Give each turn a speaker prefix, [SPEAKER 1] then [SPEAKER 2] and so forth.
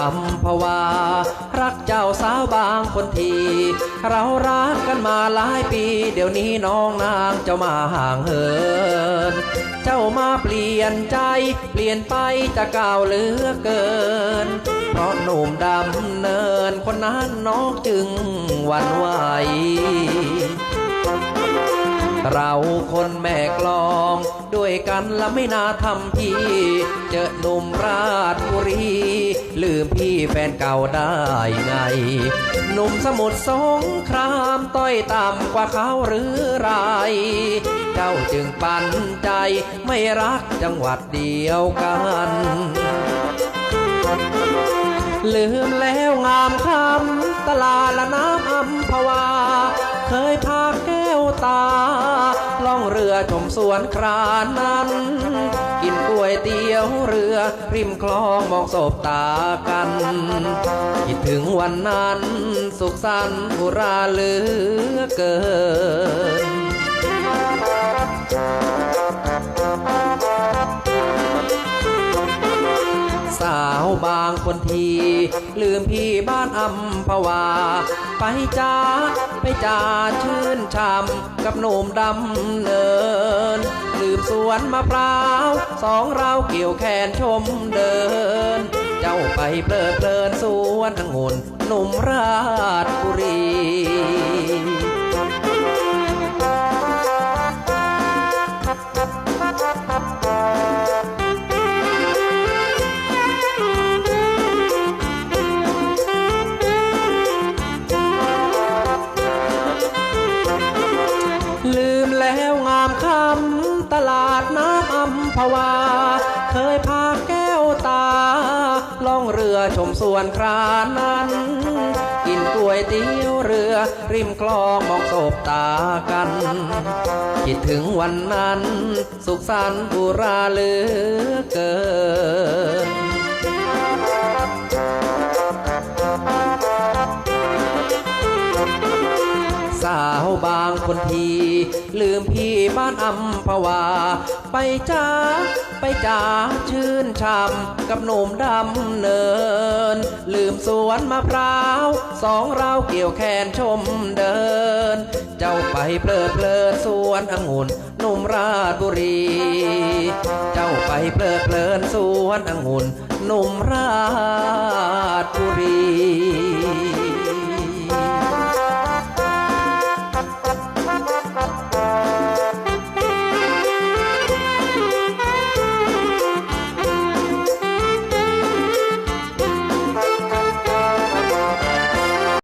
[SPEAKER 1] อัมพวา รักเจ้าสาวบางคนที เรารักกันมาหลายปี เดี๋ยวนี้น้องนางเจ้ามาห่างเหิน เจ้ามาเปลี่ยนใจ เปลี่ยนไปจะก้าวเหลือเกิน เพราะหนุ่มดำเนินคนนั้นน้องจึงหวั่นไหว เราคนแม่กลอง ด้วยกันละไม่น่าทำพี่ เจอหนุ่มราชบุรี ลืมพี่แฟนเก่าได้ไง หนุ่มสมุทรสงครามต้อยต่ำกว่าเขาหรือไรเจ้าจึงปันใจไม่รักจังหวัดเดียวกันลืมแล้วงามคำตลาดละน้ำอัมพวา เคยพาแก้วตา ล่องเรือชมสวนครานนั้น กินก๋วยเตี๋ยวเรือ ริมคลองมองศพตากัน คิดถึงวันนั้น สุขสันต์อุราเหลือเกินาวบางคนที ลืมพี่บ้านอัมพวา ไปจ้าไปจ้าชื่นช่ำกับหนุ่มดำเนิน ลืมสวนมะพร้าว สองเราเกี่ยวแขนชมเดิน เจ้าไปเพลิดเพลินสวนองุ่นหนุ่มราชบุรี ตลาดน้ำอัมพวา เคยพาแก้วตา ล่องเรือชมสวนครานนั้น กินก๋วยเตี๋ยวเรือ ริมคลองมองศพตากัน คิดถึงวันนั้น สุขสันต์บุราเลือเกิน สาวบางคนที ลืมพี่บ้านอัมพวา ไปจ้าไปจ้าชื่นช่ำกับหนุ่มดำเนิน ลืมสวนมะพร้าว สองเราเกี่ยวแขนชมเดิน เจ้าไปเพลิดเพลินสวนองุ่นหนุ่มราชบุรี เจ้าไปเพลิดเพลินสวนองุ่นหนุ่มราช